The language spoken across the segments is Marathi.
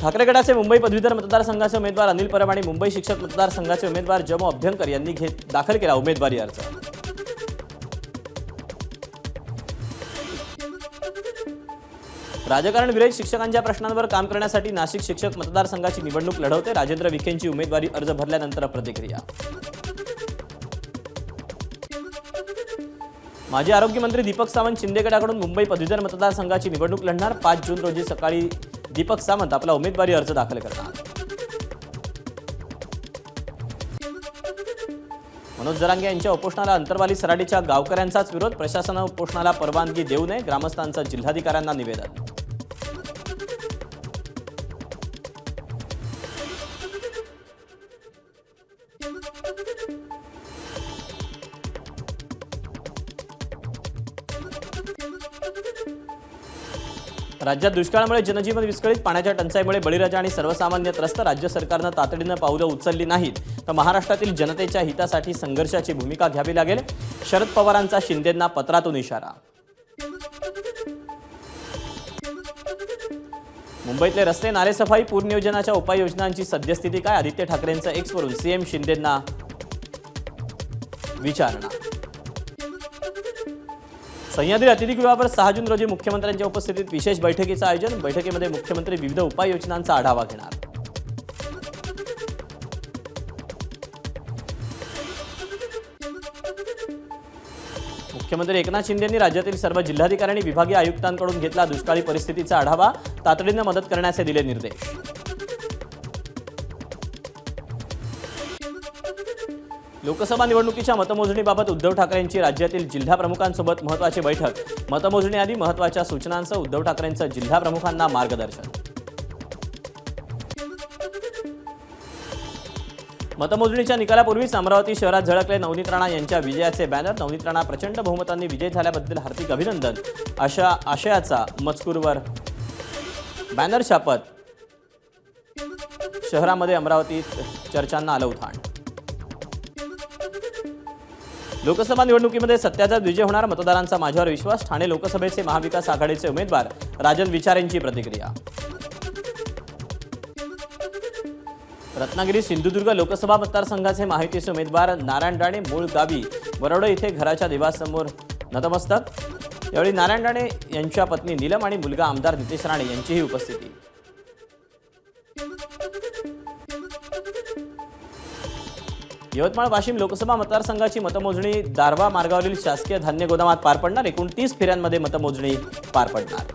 ठाकरे गटाचे मुंबई पदवीधर मतदारसंघाचे उमेदवार अनिल परब आणि मुंबई शिक्षक मतदारसंघाचे उमेदवार जमो अभ्यंकर यांनी घेत दाखल केला उमेदवारी अर्ज. राजकारण विरहित शिक्षकांच्या प्रश्नांवर काम करण्यासाठी नाशिक शिक्षक मतदारसंघाची निवडणूक लढवते. राजेंद्र विखेंची उमेदवारी अर्ज भरल्यानंतर प्रतिक्रिया. माजी आरोग्यमंत्री दीपक सावंत शिंदे गटाकडून मुंबई पदवीधर मतदारसंघाची निवडणूक लढणार. पाच जून रोजी सकाळी दीपक सावंत आपला उमेदवारी अर्ज दाखल करणार मनोज जरांगे यांच्या उपोषणाला अंतरवाली सराडीच्या गावकऱ्यांचाच विरोध प्रशासनानं उपोषणाला परवानगी देऊ नये ग्रामस्थांचं जिल्हाधिकाऱ्यांना निवेदन. राज्यात दुष्काळामुळे जनजीवन विस्कळीत पाण्याच्या टंचाईमुळे बळीराजा आणि सर्वसामान्य त्रस्त राज्य सरकारनं तातडीनं पावलं उचलली नाहीत. तर महाराष्ट्रातील जनतेच्या हितासाठी संघर्षाची भूमिका घ्यावी लागेल. शरद पवारांचा शिंदेंना पत्रातून इशारा. मुंबईतले रस्ते नालेसफाई पूरनियोजनाच्या उपाययोजनांची सद्यस्थिती काय? आदित्य ठाकरेंचं एक्सवरून सीएम शिंदेंना विचारणा. सह्याद्री अतिथीगृहावर सहा जून रोजी मुख्यमंत्र्यांच्या उपस्थितीत विशेष बैठकीचं आयोजन. बैठकीमध्ये मुख्यमंत्री विविध उपाययोजनांचा आढावा घेणार. मुख्यमंत्री एकनाथ शिंदे यांनी राज्यातील सर्व जिल्हाधिकारी आणि विभागीय आयुक्तांकडून घेतला दुष्काळी परिस्थितीचा आढावा. तातडीनं मदत करण्याचे दिले निर्देश. लोकसभा निवडणुकीच्या मतमोजणीबाबत उद्धव ठाकरे यांची राज्यातील जिल्हा प्रमुखांसोबत महत्वाची बैठक. मतमोजणी आधी महत्त्वाच्या सूचनांसह उद्धव ठाकरेंचं जिल्हा प्रमुखांना मार्गदर्शन. मतमोजणीच्या निकालापूर्वीच अमरावती शहरात झळकले नवनीत राणा यांच्या विजयाचे बॅनर. नवनीत राणा प्रचंड बहुमतांनी विजय झाल्याबद्दल हार्दिक अभिनंदन. अशा आशयाचा मजकूरवर बॅनर छापत शहरामध्ये अमरावतीत चर्चांना आलं उथाण. लोकसभा निवडणुकीमध्ये सत्याचा विजय होणार मतदारांचा माझ्यावर विश्वास ठाणे लोकसभेचे महाविकास आघाडीचे उमेदवार. राजन विचारेंची प्रतिक्रिया. रत्नागिरी सिंधुदुर्ग लोकसभा मतदारसंघाचे माहितीचे उमेदवार नारायण राणे मूळ गावी. वरोडे इथे घराच्या देवासमोर नतमस्तक. यावेळी नारायण राणे यांच्या पत्नी नीलम आणि मुलगा आमदार नितेश राणे यांचीही उपस्थिती. यवतमाळ वाशिम लोकसभा मतदारसंघाची मतमोजणी दारवा मार्गावरील शासकीय धान्य गोदामात पार पडणार. एकूण तीस फेऱ्यांमध्ये मतमोजणी पार पडणार.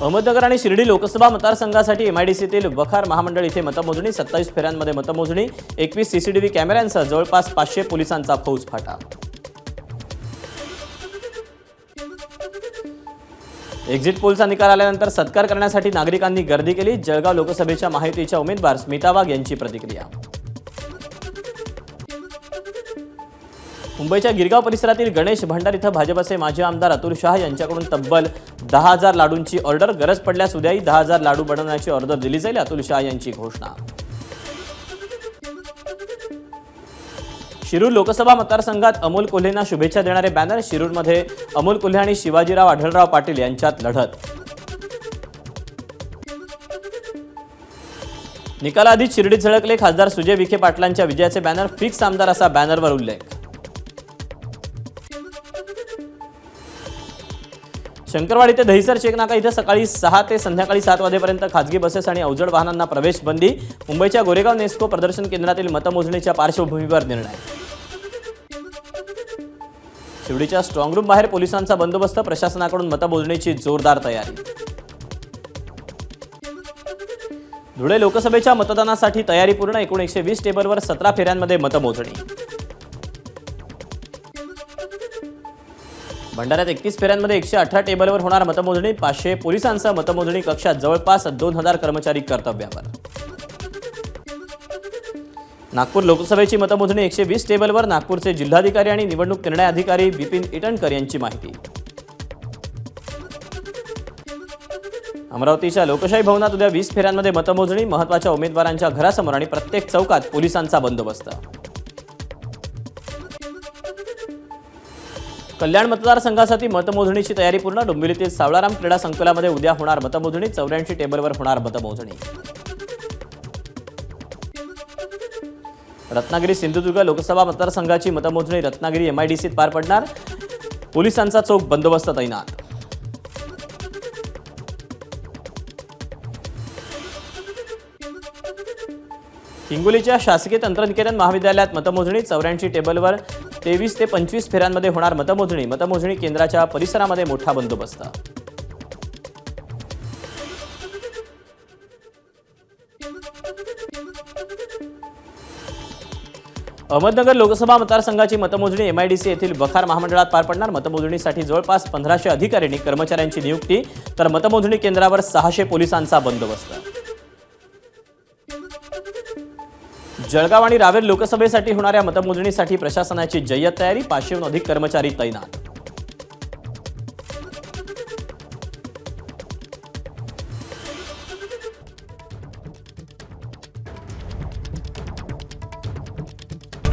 अहमदनगर आणि शिर्डी लोकसभा मतदारसंघासाठी एमआयडीसीतील वखार महामंडळ इथे मतमोजणी सत्तावीस फेऱ्यांमध्ये मतमोजणी एकवीस सीसीटीव्ही कॅमेऱ्यांसह जवळपास पाचशे पोलिसांचा फौज एक्झिट पोलचा निकाल आल्यानंतर सत्कार करण्यासाठी नागरिकांनी गर्दी केली. जळगाव लोकसभेच्या माहितीच्या उमेदवार स्मिता वाघ यांची प्रतिक्रिया. मुंबईच्या गिरगाव परिसरातील गणेश भंडार इथं भाजपचे माजी आमदार अतुल शहा यांच्याकडून तब्बल दहा हजार लाडूंची ऑर्डर. गरज पडल्यास उद्याही दहा हजार लाडू बनवण्याची ऑर्डर दिली जाईल अतुल शहा यांची घोषणा. शिरूर लोकसभा मतदारसंघात अमोल कोल्हेंना शुभेच्छा देणारे बॅनर शिरूरमध्ये अमोल कोल्हे आणि शिवाजीराव आढळराव पाटील यांच्यात लढत. निकालाआधीच शिर्डीत झळकले खासदार सुजय विखे पाटलांच्या विजयाचे बॅनर फिक्स आमदार असा बॅनरवर उल्लेख. शंकरवाडी ते दहिसर चेकनाका इथं सकाळी सहा ते संध्याकाळी सात वाजेपर्यंत खासगी बसेस आणि अवजड वाहनांना प्रवेश बंदी. मुंबईच्या गोरेगाव नेस्को प्रदर्शन केंद्रातील मतमोजणीच्या पार्श्वभूमीवर निर्णय. शिवडीच्या स्ट्रॉंग रूम बाहेर पोलिसांचा बंदोबस्त प्रशासनाकडून मतमोजणीची जोरदार तयारी. धुळे लोकसभेच्या मतदानासाठी तयारी पूर्ण एकूण एकशे वीस टेबलवर सतरा फेऱ्यांमध्ये मतमोजणी. भंडाऱ्यात एकतीस फेऱ्यांमध्ये एकशे अठरा टेबलवर होणार मतमोजणी पाचशे पोलिसांसह मतमोजणी कक्षात जवळपास दोन हजार कर्मचारी कर्तव्यावर. नागपूर लोकसभेची मतमोजणी एकशे वीस टेबलवर नागपूरचे जिल्हाधिकारी आणि निवडणूक निर्णय अधिकारी बिपिन इटणकर यांची माहिती. अमरावतीच्या लोकशाही भवनात उद्या वीस फेऱ्यांमध्ये मतमोजणी महत्त्वाच्या उमेदवारांच्या घरासमोर आणि प्रत्येक चौकात पोलिसांचा बंदोबस्त. कल्याण मतदारसंघासाठी मतमोजणीची तयारी पूर्ण डोंबिवलीतील सावळाराम क्रीडा संकुलामध्ये उद्या होणार मतमोजणी चौऱ्याऐंशी टेबलवर होणार मतमोजणी. रत्नागिरी सिंधुदुर्ग लोकसभा मतदारसंघाची मतमोजणी रत्नागिरी एमआयडीसीत पार पडणार. पोलिसांचा चोख बंदोबस्त तैनात. हिंगोलीच्या शासकीय तंत्रनिकेतन महाविद्यालयात मतमोजणी चौऱ्याऐंशी टेबलवर तेवीस ते पंचवीस फेऱ्यांमध्ये होणार मतमोजणी. मतमोजणी केंद्राच्या परिसरामध्ये मोठा बंदोबस्त. अहमदनगर लोकसभा मतदारसंघाची मतमोजणी एमआयडीसी येथील बखार महामंडळात पार पडणार. मतमोजणीसाठी जवळपास पंधराशे अधिकाऱ्यांनी कर्मचाऱ्यांची नियुक्ती तर मतमोजणी केंद्रावर सहाशे पोलिसांचा बंदोबस्त. जळगाव आणि रावेर लोकसभेसाठी होणाऱ्या मतमोजणीसाठी प्रशासनाची जय्यत तयारी पाचशेहून अधिक कर्मचारी तैनात.